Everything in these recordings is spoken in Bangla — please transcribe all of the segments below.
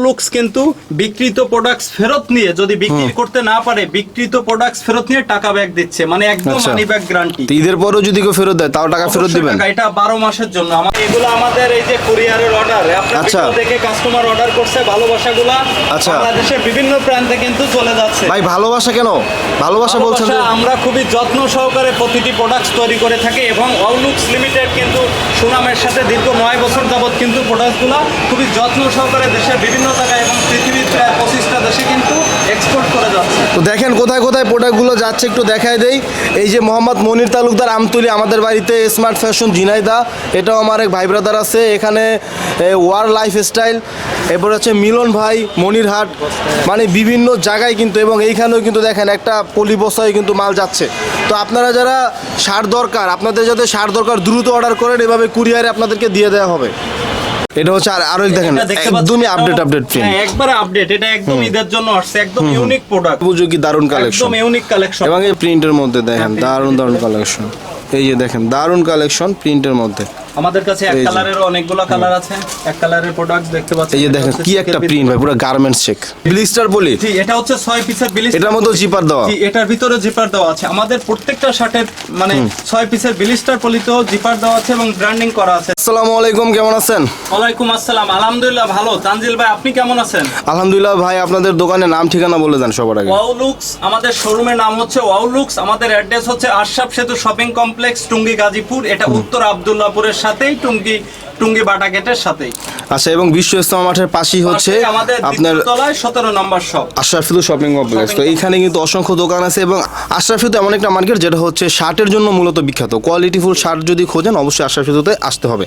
ওয়াউলুক্স কিন্তু বিক্রিত প্রোডাক্টস ফেরত নিয়ে যদি বিক্রি করতে না পারে বিক্রিত প্রোডাক্টস ফেরত নিয়ে টাকা ব্যাক দিচ্ছে মানে একদম। মানি ব্যাক গ্যারান্টি ঈদের পরেও যদি কেউ ফেরত দেয় তাও টাকা ফেরত দিবেন এটা বারো মাসের জন্য আমার এগুলো আমাদের এই যে কুরিয়ারের অর্ডার আপনার আচ্ছা। দেখে কাস্টমার অর্ডার করছে ভালোবাসাগুলা আচ্ছা। বাংলাদেশের বিভিন্ন প্রান্তে কিন্তু চলে যাচ্ছে ভাই ভালোবাসা কেন ভালোবাসা বলছেন আমরা খুবই যত্ন সহকারে প্রতিটি প্রোডাক্টস তৈরি করে থাকি এবং অলুক্স লিমিটেড কিন্তু সুনামের সাথে দীর্ঘ নয় বছর যাবত কিন্তু প্রোডাক্টগুলো খুবই যত্ন সহকারে দেশের বিভিন্ন তো দেখেন কোথায় কোথায় প্রোডাক্টগুলো যাচ্ছে, একটু দেখায় দেই। এই যে মোহাম্মদ মনির তালুকদার আমতুলি, আমাদের বাড়িতে স্মার্ট ফ্যাশন ঝিনাইদা, এটাও আমার এক ভাই ব্রাদার আছে। এখানে ওয়ার লাইফ স্টাইল এরপর হচ্ছে মিলন ভাই, মনিরহাট মানে বিভিন্ন জায়গায় কিন্তু, এবং এইখানেও কিন্তু দেখেন একটা পলি বস্তায় কিন্তু মাল যাচ্ছে। তো আপনারা যারা সার দরকার, আপনাদের যাতে সার দরকার, দ্রুত অর্ডার করেন, এভাবে কুরিয়ারে আপনাদেরকে দিয়ে দেওয়া হবে। এটা হচ্ছে আর আরও দেখেন একদমই আপডেট আপডেট প্রিন্ট একবার আপডেট এটা একদম ঈদের জন্য আসছে একদম ইউনিক প্রোডাক্ট উপযোগী দারুণ কালেকশন একদম ইউনিক কালেকশন এবং এই প্রিন্টের মধ্যে দেখেন দারুণ দারুণ দারুণ কালেকশন এই যে দেখেন দারুণ কালেকশন প্রিন্টের মধ্যে। আমাদের কাছে এক। কালারের অনেকগুলো কালার আছে। এক কালারের প্রোডাক্ট দেখতে পাচ্ছেন। এই যে এটা দেখেন হচ্ছে কি একটা প্রিন্ট ভাই পুরো গার্মেন্টস চেক ব্লিস্টার বলি? জি এটা হচ্ছে ছয় পিসের বিলিশ এটার মধ্যে জিপার দেওয়া। জি এটার ভিতরে জিপার দেওয়া আছে। আমাদের প্রত্যেকটা শার্টের মানে ছয় পিসের বিলিস্টার পলিতেও জিপার দেওয়া আছে এবং ব্র্যান্ডিং করা আছে। আসসালামু আলাইকুম কেমন আছেন? ওয়ালাইকুম আসসালাম। আলহামদুলিল্লাহ ভালো। তানজিল ভাই আপনি কেমন আছেন? আলহামদুলিল্লাহ ভাই আপনাদের দোকানের নাম ঠিকানা বলে দেন সবার আগে। ওয়াউলুক্স আমাদের শোরুমের নাম হচ্ছে ওয়াউলুক্স আমাদের অ্যাড্রেস হচ্ছে আশরাফ সেতু শপিং কমপ্লেক্স টুঙ্গি গাজীপুর। এটা উত্তর আব্দুল্লাহপুরের সাথেই টুঙ্গি টুঙ্গি বাটা গেটের সাথেই। আচ্ছা এবং বিশ্ব ইস্তমা মাঠের পাশেই হচ্ছে আপনার তলায় সতেরো নম্বর শপ। আশরাফিদু শপিং কমপ্লেক্স। তো এইখানে কিন্তু অসংখ্য দোকান আছে এবং আশরাফিদু এমন একটা মার্কেট যেটা হচ্ছে শার্টের জন্য মূলত বিখ্যাত। কোয়ালিটিফুল শার্ট যদি খোঁজেন অবশ্যই আশরাফিদুতে আসতে হবে।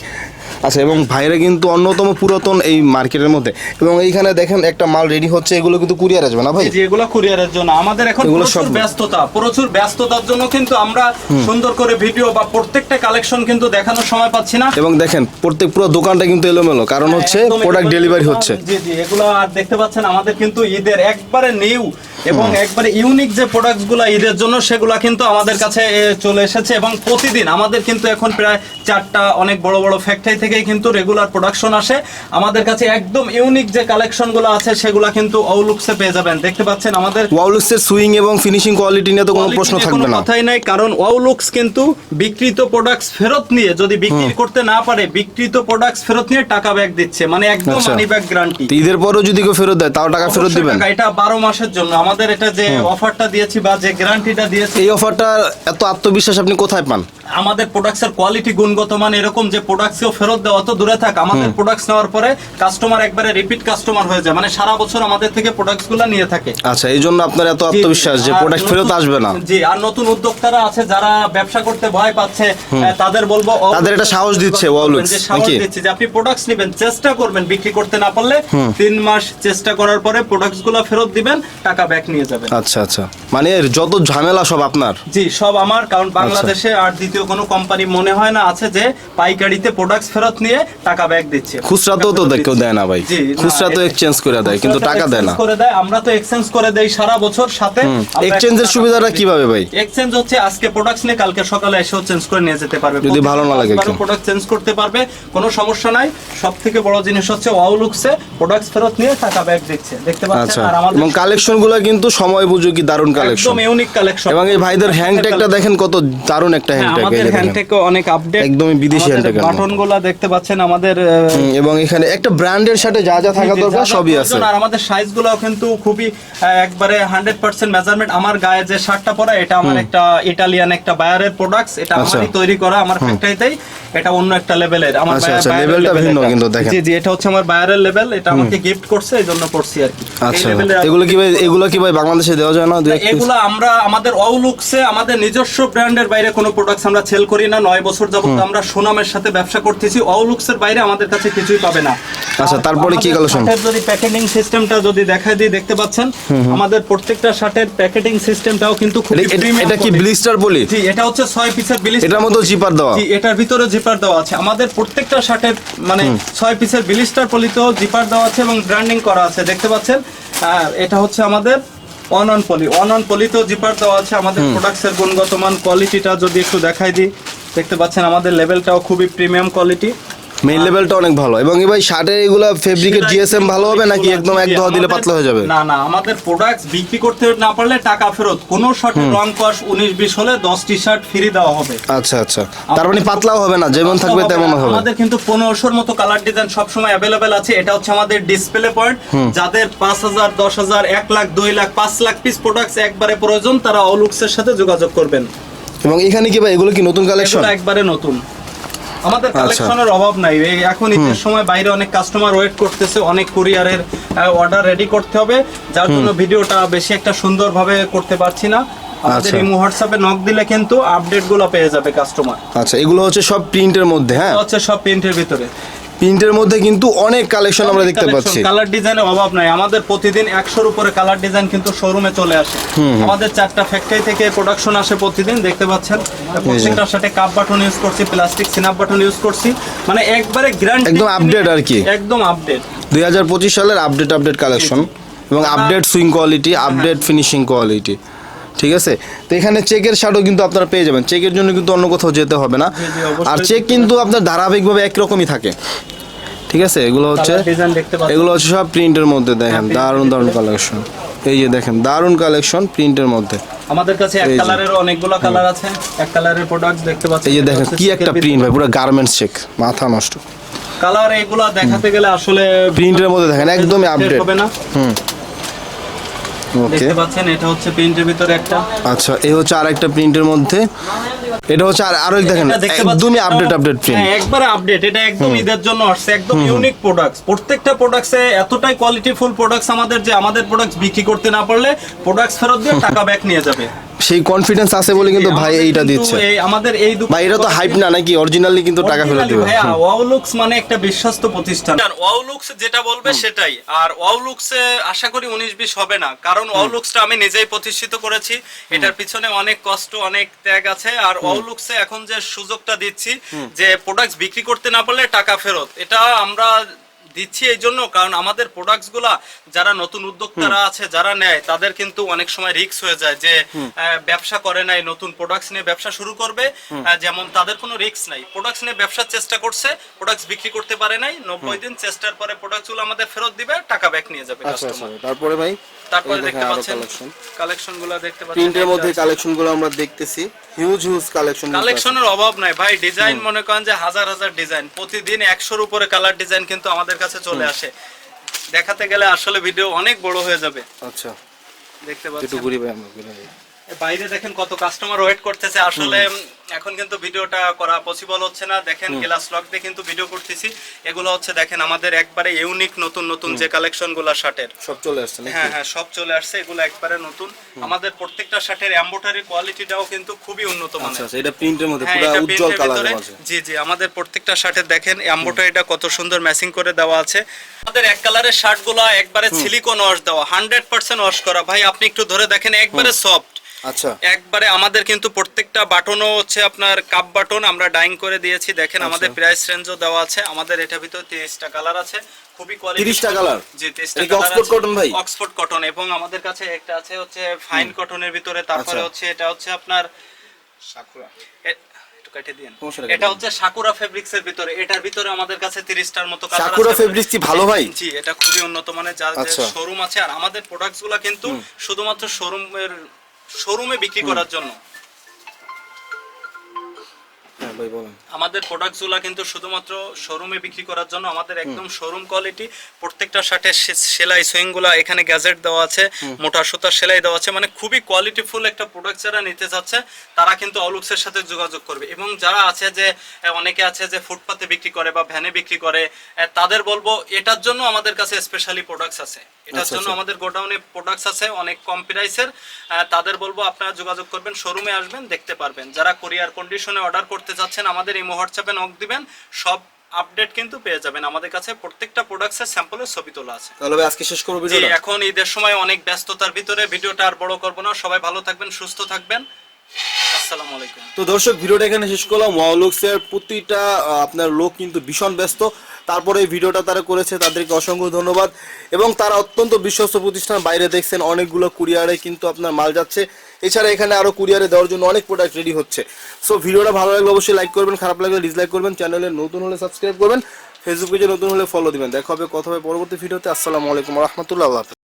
আচ্ছা এবং ভাইরা কিন্তু অন্যতম পুরাতন এই মার্কেটের মধ্যে। এবং এইখানে দেখেন একটা মাল রেডি হচ্ছে এগুলো কিন্তু কুরিয়ার আসবে না ভাই? এগুলো কুরিয়ারের জন্য। আমাদের এখন প্রচুর ব্যস্ততা। প্রচুর ব্যস্ততার জন্য কিন্তু আমরা সুন্দর করে ভিডিও বা প্রত্যেকটা কালেকশন কিন্তু দেখানোর সময় পাচ্ছি না। এবং দেখেন প্রত্যেক পুরো দোকানটা কিন্তু এলোমেলো কারণ হচ্ছে প্রোডাক্ট ডেলিভারি হচ্ছে। জি জি এগুলো আর দেখতে পাচ্ছেন আমাদের কিন্তু ঈদের একবারে নিউ এবং একবারে ইউনিক যে প্রোডাক্টসগুলো ঈদের জন্য সেগুলো কিন্তু আমাদের কাছে চলে এসেছে। এবং প্রতিদিন আমাদের কিন্তু এখন প্রায় চারটা অনেক বড় বড় ফ্যাক্টরি থেকে কিন্তু রেগুলার প্রোডাকশন আসে। আমাদের কাছে একদম ইউনিক যে কালেকশনগুলো আছে সেগুলো কিন্তু আউলুক্সে পেয়ে যাবেন। দেখতে পাচ্ছেন আমাদের ওয়াউলুক্সের সুইং এবং ফিনিশিং কোয়ালিটি নিয়ে তো কোনো প্রশ্ন থাকবে না। কথাই নাই কারণ ওয়াউলুক্স কিন্তু বিক্রিত প্রোডাক্টস ফেরত নিয়ে যদি বিক্রি করতে না পারে বিক্রিত প্রোডাক্টস ফেরত নিয়ে টাকা ব্যাক দিচ্ছে। মানে একদম। মানি ব্যাক গ্যারান্টি ঈদের পরেও যদি কেউ ফেরত দেয় তাও টাকা ফেরত দিবেন? এটা বারো মাসের জন্য। আমাদের এটা যে অফারটা দিয়েছি বা যে গ্যারান্টিটা দিয়েছি এই অফারটা এত আত্মবিশ্বাস আপনি কোথায় পান? আমাদের প্রোডাক্টস এর কোয়ালিটি গুণগত মান এরকম যে প্রোডাক্টস কেও ফেরত দেওয়া তো দূরে থাক আমাদের প্রোডাক্টস নেওয়ার পরে কাস্টমার একবারে রিপিট কাস্টমার হয়ে যায়। মানে সারা বছর আমাদের থেকে প্রোডাক্টসগুলো নিয়ে থাকে। আচ্ছা এই জন্য আপনার এত আত্মবিশ্বাস যে প্রোডাক্ট ফেরত আসবে না। জি আর নতুন উদ্যোক্তারা আছে যারা ব্যবসা করতে ভয় পাচ্ছে তাদের বলব তাদের একটা সাহস দিচ্ছে সাহস নাকি? দিচ্ছে যে আপনি প্রোডাক্টস নেবেন চেষ্টা করবেন বিক্রি করতে না পারলে তিন মাস চেষ্টা করার পরে প্রোডাক্টসগুলো ফেরত দিবেন টাকা ব্যাক নিয়ে যাবেন। আচ্ছা আচ্ছা। মানে যত ঝামেলা সব আপনার? জি সব আমার কারণ আচ্ছা। বাংলাদেশে আর দ্বিতীয় কোনো কোম্পানি মনে হয় না আছে যে পাইকারিতে প্রোডাক্টস ফেরত নিয়ে টাকা ব্যাক দিচ্ছে। খুচরাতেও তো তো কেউ দেয় না ভাই। খুচরা তো এক্সচেঞ্জ করে দেয় কিন্তু টাকা দেয় না। করে দেয় আমরা তো এক্সচেঞ্জ করে দেই সারা বছর সাথে। এক্সচেঞ্জের সুবিধাটা কীভাবে ভাই? এক্সচেঞ্জ হচ্ছে আজকে প্রোডাক্টস নিয়ে কালকে সকালে এসেও চেঞ্জ করে নিয়ে যেতে পারবে। যদি ভালো না লাগে। প্রোডাক্ট চেঞ্জ করতে পারবে কোনো সমস্যা নাই। সব থেকে বড় জিনিস হচ্ছে ওয়াউলুক্সে প্রোডাক্টস ফেরত নিয়ে টাকা ব্যাক দিচ্ছে। দেখতে আচ্ছা পাচ্ছেন আর আমাদের এবং কালেকশনগুলো কিন্তু সময় উপযোগী দারুণ কালেকশন একদম ইউনিক কালেকশন এবং এই ভাইদের হ্যাং ট্যাগটা দেখেন কত দারুণ একটা হ্যাং হ্যাঁ, ট্যাগ আমাদের হ্যান্ডটেকও অনেক আপডেট একদমই বিদেশি hand tag এর মতো। বাটনগুলা দেখতে পাচ্ছেন আমাদের এবং এখানে একটা ব্র্যান্ডের সাথে যা যা থাকা জি, জি, দরকার যা যা সবই আছে। আর আমাদের সাইজ কিন্তু খুবই একবারে হান্ড্রেড পার্সেন্ট মেজারমেন্ট আমার গায়ে যে শার্টটা পরা এটা আমার একটা ইটালিয়ান একটা বায়ারের প্রোডাক্টস এটা। আমারই তৈরি করা আমার ফ্যাক্টরিতেই এটা অন্য একটা লেভেলের আমার বায়া- বায়ারের লেভেলটা ভিন্ন কিন্তু দেখেন। জি জি এটা হচ্ছে আমার বায়ারের লেভেল এটা আমাকে গিফট করছে এই জন্য করছি আর কি। আচ্ছা এগুলো কি ভাই এগুলো কি ভাই বাংলাদেশে দেওয়া যায় না? এগুলো আমরা আমাদের আমাদের নিজস্ব ব্র্যান্ডের বাইরে কোনো প্রোডাক্টস আমরা সেল করি না নয় বছর যাবত আমরা সুনামের সাথে ব্যবসা করতেছি। অউলুক্সের বাইরে আমাদের কাছে কিছুই পাবে না। আচ্ছা, তারপরে কি collection? যদি প্যাকেটিং সিস্টেমটা যদি দেখাই দিই দেখতে পাচ্ছেন? আমাদের প্রত্যেকটা শার্টের প্যাকেটিং সিস্টেমটাও কিন্তু খুব এটা- কি ব্লিস্টার বলি? জি এটা হচ্ছে ছয় পিসের বিলিশ এটার মধ্যে জিপার দেওয়া। জি এটার ভিতরে জিপার দেওয়া আছে। আমাদের প্রত্যেকটা শার্টের মানে ছয় পিসের বিলিস্টার পলিতেও জিপার দেওয়া আছে এবং ব্র্যান্ডিং করা আছে। দেখতে পাচ্ছেন? আর এটা হচ্ছে আমাদের on on poly on on পলিতেও zipper দেওয়া আছে আমাদের প্রোডাক্টসের গুণগত মান কোয়ালিটিটা যদি একটু দেখাই দিই দেখতে পাচ্ছেন আমাদের লেভেলটাও খুবই প্রিমিয়াম কোয়ালিটি মেইন লেভেলটা অনেক ভালো। এবং এই ভাই শার্টের এগুলো ফেব্রিকের জিএসএম ভালো হবে নাকি একদম এক ধোয়া দিলে পাতলা হয়ে যাবে? না না আমাদের বিক্রি করতে না পারলে টাকা ফেরত। কোনো শর্টে রং কস উনিশ বিশ হলে দশ টি শার্ট ফ্রি দেওয়া হবে। আচ্ছা আচ্ছা। তার মানে পাতলাও হবে না যেমন থাকবে তেমন হবে। আমাদের কিন্তু পনেরোশোর মতো কালার ডিজাইন সবসময় অ্যাভেলেবেল আছে। এটা হচ্ছে আমাদের ডিসপ্লে পয়েন্ট যাদের পাঁচ হাজার দশ হাজার এক লাখ দুই লাখ পাঁচ লাখ পিস প্রোডাক্টস একবারে প্রয়োজন তারা অলুক্সের সাথে যোগাযোগ করবেন। এবং এখানে কি ভাই এগুলো কি নতুন কালেকশন একবারে নতুন। আমাদের আচ্ছা। কালেকশনের অভাব নাই। এখন ঈদের সময় বাইরে অনেক কাস্টমার ওয়েট করতেছে অনেক কুরিয়ারের অর্ডার রেডি করতে হবে যার জন্য ভিডিওটা বেশি একটা সুন্দরভাবে করতে পারছি না। আমাদের আচ্ছা। হোয়াটসঅ্যাপে নক দিলে কিন্তু আপডেটগুলো পেয়ে যাবে কাস্টমার আচ্ছা এগুলো হচ্ছে সব প্রিন্টের মধ্যে হ্যাঁ? হচ্ছে সব প্রিন্টের ভিতরে। প্রিন্টের মধ্যে কিন্তু অনেক কালেকশন আমরা দেখতে পাচ্ছি। কালার ডিজাইনের অভাব নাই। আমাদের প্রতিদিন একশোর উপরে কালার ডিজাইন কিন্তু শোরুমে চলে আসে। আমাদের চারটা ফ্যাক্টরি থেকে প্রোডাকশন আসে প্রতিদিন দেখতে পাচ্ছেন? প্রত্যেকটার সাথে কাপ বাটন ইউজ করছি প্লাস্টিক সিনাপ বাটন ইউজ করছি। মানে একবারে গ্যারান্টি একদম আপডেট আর কি। একদম আপডেট দুই হাজার পঁচিশ সালের আপডেট আপডেট কালেকশন এবং update sewing quality update finishing quality ঠিক আছে? তো এখানে চেকের শার্টও কিন্তু আপনারা পেয়ে যাবেন। চেকের জন্য কিন্তু অন্য কোথাও যেতে হবে না। আর চেক কিন্তু আপনার ধারাবাহিকভাবে একরকমই থাকে। ঠিক আছে? এগুলো হচ্ছে এগুলো হচ্ছে সব প্রিন্টের মধ্যে দেখেন print দারুণ দারুণ কালেকশন এই যে দেখেন দারুণ কালেকশন প্রিন্টের মধ্যে। আমাদের কাছে এক কালারের অনেকগুলো কালার আছে। এক কালারের প্রোডাক্ট দেখতে পাচ্ছেন। এই যে দেখেন কি একটা প্রিন্ট ভাই পুরো গার্মেন্টস চেক মাথা নষ্ট। কালার এগুলা দেখাতে গেলে আসলে প্রিন্টের মধ্যে দেখেন একদমই আপডেট হবে না? হুম। দেখতে পাচ্ছেন এটা হচ্ছে প্রিন্টের ভিতরে একটা। আচ্ছা এই হচ্ছে আরেকটা প্রিন্টের মধ্যে। এটা হচ্ছে আর আরও দেখেন একদমই আপডেট আপডেট প্রিন্ট একবার একবারে আপডেট এটা একদম ঈদের জন্য আসছে একদম ইউনিক প্রোডাক্টস প্রত্যেকটা প্রোডাক্টসে এতটাই কোয়ালিটিফুল প্রোডাক্টস আমাদের যে আমাদের প্রোডাক্টস বিক্রি করতে না পারলে প্রোডাক্টস ফেরত দিয়ে টাকা ব্যাক নিয়ে যাবে। সেই কনফিডেন্স আছে বলে কিন্তু ভাই এইটা দিচ্ছে। এই আমাদের এই ভাই এটা তো হাইপ না নাকি? অরিজিনালি কিন্তু টাকা ফেরত Originally দিবে। ভাইয়া, ওয়াওলুক্স মানে একটা বিশ্বস্ত প্রতিষ্ঠান। ওয়াওলুক্স যেটা বলবে সেটাই। আর ওয়াওলুক্সে আশা করি উনিশ বিশ হবে না। কারণ ওয়াওলুক্সটা আমি নিজেই প্রতিষ্ঠিত করেছি। এটার পিছনে অনেক কষ্ট অনেক ত্যাগ আছে। আর ওয়াওলুক্সে এখন যে সুযোগটা দিচ্ছি যে প্রোডাক্টস বিক্রি করতে না পারলে টাকা ফেরত এটা আমরা দিচ্ছি এই জন্য কারণ আমাদের প্রোডাক্টসগুলা যারা নতুন উদ্যোক্তারা আছে যারা নেয় তাদের কিন্তু অনেক সময় রিস্ক হয়ে যায় যে ব্যবসা করে নাই নতুন প্রোডাক্টস নিয়ে ব্যবসা শুরু করবে। যেমন তাদের কোনো রিস্ক নাই। প্রোডাক্টস নিয়ে ব্যবসার চেষ্টা করছে প্রোডাক্টস বিক্রি করতে পারে নাই নব্বই দিন চেষ্টার পরে প্রোডাক্টসগুলো আমাদের ফেরত দিবে টাকা ব্যাক নিয়ে যাবে আচ্ছা আচ্ছা। কাস্টমার তারপরে ভাই তারপরে দেখতে পাচ্ছেন collection। কালেকশনগুলো দেখতে পাচ্ছেন প্রিন্টের মধ্যে আছে। কালেকশনগুলো আমরা দেখতেছি। হিউজ হিউজ কালেকশন কালেকশনের অভাব নাই। ভাই ডিজাইন মনে করেন যে হাজার হাজার ডিজাইন প্রতিদিন একশোর উপরে কালার ডিজাইন কিন্তু আমাদের কাছে চলে আসে। দেখাতে গেলে আসলে ভিডিও অনেক বড় হয়ে যাবে। আচ্ছা। দেখতে পাচ্ছেন। একটু ঘুরি ভাই আমরা। বাইরে দেখেন কত কাস্টমার ওয়েট করতেছে। আসলে এখন কিন্তু ভিডিওটা করা পসিবল হচ্ছে না। দেখেন ক্লাস লক দিয়ে কিন্তু ভিডিও করতেছি। এগুলো হচ্ছে দেখেন আমাদের একবারে ইউনিক নতুন নতুন যে কালেকশনগুলা শার্টের। সব চলে আসছে হ্যাঁ হ্যাঁ সব চলে আসছে। এগুলো একবারে নতুন। আমাদের প্রত্যেকটা শার্টের এম্বোটারি কোয়ালিটিটাও কিন্তু খুবই উন্নত আচ্ছা মানের। আচ্ছা এটা প্রিন্টের মধ্যে হ্যাঁ, পুরো উজ্জ্বল ভিতরে- মাঝে জি জি আমাদের প্রত্যেকটা শার্টে দেখেন এম্বোটারিটা কত সুন্দর ম্যাচিং করে দেওয়া আছে। আমাদের এক কালারের শার্টগুলা একবারে সিলিকন ওয়াশ দেওয়া হান্ড্রেড পার্সেন্ট ওয়াশ করা। ভাই আপনি একটু ধরে দেখেন একবারে সফট আচ্ছা। একবারে আমাদের কিন্তু প্রত্যেকটা বাটনও হচ্ছে আপনার কাপ বাটন আমরা ডাইং করে দিয়েছি। দেখেন আমাদের প্রাইস রেঞ্জও দেওয়া আছে। আমাদের এটা ভিতর তিরিশটা কালার আছে। খুবই কোয়ালিটি 30টা colour? জি তিরিশটা এটা কি Oxford cotton ভাই? অক্সফোর্ড কটন এবং আমাদের কাছে একটা আছে হচ্ছে ফাইন কটনের ভিতরে। তারপরে আচ্ছা। হচ্ছে এটা হচ্ছে আপনার এ- কেটে দিন এটা হচ্ছে সাকুরা ফেব্রিক্স এর ভিতরে। এটার ভিতরে আমাদের কাছে 30টার মতো কালার সাকুরা কি ভালো ভাই? জি এটা খুবই উন্নত মানের। যার আচ্ছা। শোরুম আছে। আর আমাদের প্রোডাক্টসগুলা কিন্তু শুধুমাত্র শোরুমের শোরুমে বিক্রি করার জন্য। হ্যাঁ ভাই বলেন। আমাদের প্রোডাক্টসগুলা কিন্তু শুধুমাত্র শোরুমে বিক্রি করার জন্য আমাদের একদম শোরুম কোয়ালিটি প্রত্যেকটা শার্টের সেলাই সুইংগুলা এখানে গ্যাজেট দেওয়া আছে মোটা সুতার সেলাই দেওয়া আছে মানে খুবই কোয়ালিটিফুল একটা প্রোডাক্ট যারা নিতে চাচ্ছে তারা কিন্তু অলুক্সের সাথে যোগাযোগ করবে। এবং যারা আছে যে অনেকে আছে যে ফুটপাতে বিক্রি করে বা ভ্যানে বিক্রি করে তাদের বলব এটার জন্য আমাদের কাছে স্পেশালি প্রোডাক্টস আছে। এটার আচ্ছা, জন্য আচ্ছা। আমাদের গোডাউনে প্রোডাক্টস আছে অনেক কম প্রাইসের তাদের বলব আপনারা যোগাযোগ করবেন শোরুমে আসবেন দেখতে পারবেন। যারা কোরিয়ার কন্ডিশনে অর্ডার করতে চাচ্ছেন আমাদের এই হোয়াটসঅ্যাপে নক দিবেন সব আপডেট কিন্তু পেয়ে যাবেন। আমাদের কাছে প্রত্যেকটা প্রোডাক্টসের স্যাম্পলের ছবি তোলা আছে। তাহলে আজকে শেষ করব জি ভিডিওটা? এখন ঈদের সময় অনেক ব্যস্ততার ভিতরে ভিডিওটা আর বড় করব না। সবাই ভালো থাকবেন সুস্থ থাকবেন। আসসালামু আলাইকুম। তো দর্শক ভিডিওটা এখানে শেষ করলাম। ওয়াওলুক্সের প্রতিটা আপনার লোক কিন্তু ভীষণ ব্যস্ত। তারপরে এই ভিডিওটা তারা করেছে তাদেরকে অসংখ্য ধন্যবাদ। এবং তারা অত্যন্ত বিশ্বস্ত প্রতিষ্ঠান বাইরে দেখছেন অনেকগুলো কুরিয়ারে কিন্তু আপনার মাল যাচ্ছে। এছাড়া এখানে আরও কুরিয়ারে দেওয়ার জন্য অনেক প্রোডাক্ট রেডি হচ্ছে। সো ভিডিওটা ভালো লাগলে অবশ্যই লাইক করবেন, খারাপ লাগলে ডিসলাইক করবেন চ্যানেলে নতুন হলে সাবস্ক্রাইব করবেন ফেসবুকে নতুন হলে ফলো দিবেন। দেখা হবে কথা হবে পরবর্তী ভিডিওতে আসসালামু আলাইকুম রহমতুল্লাহ।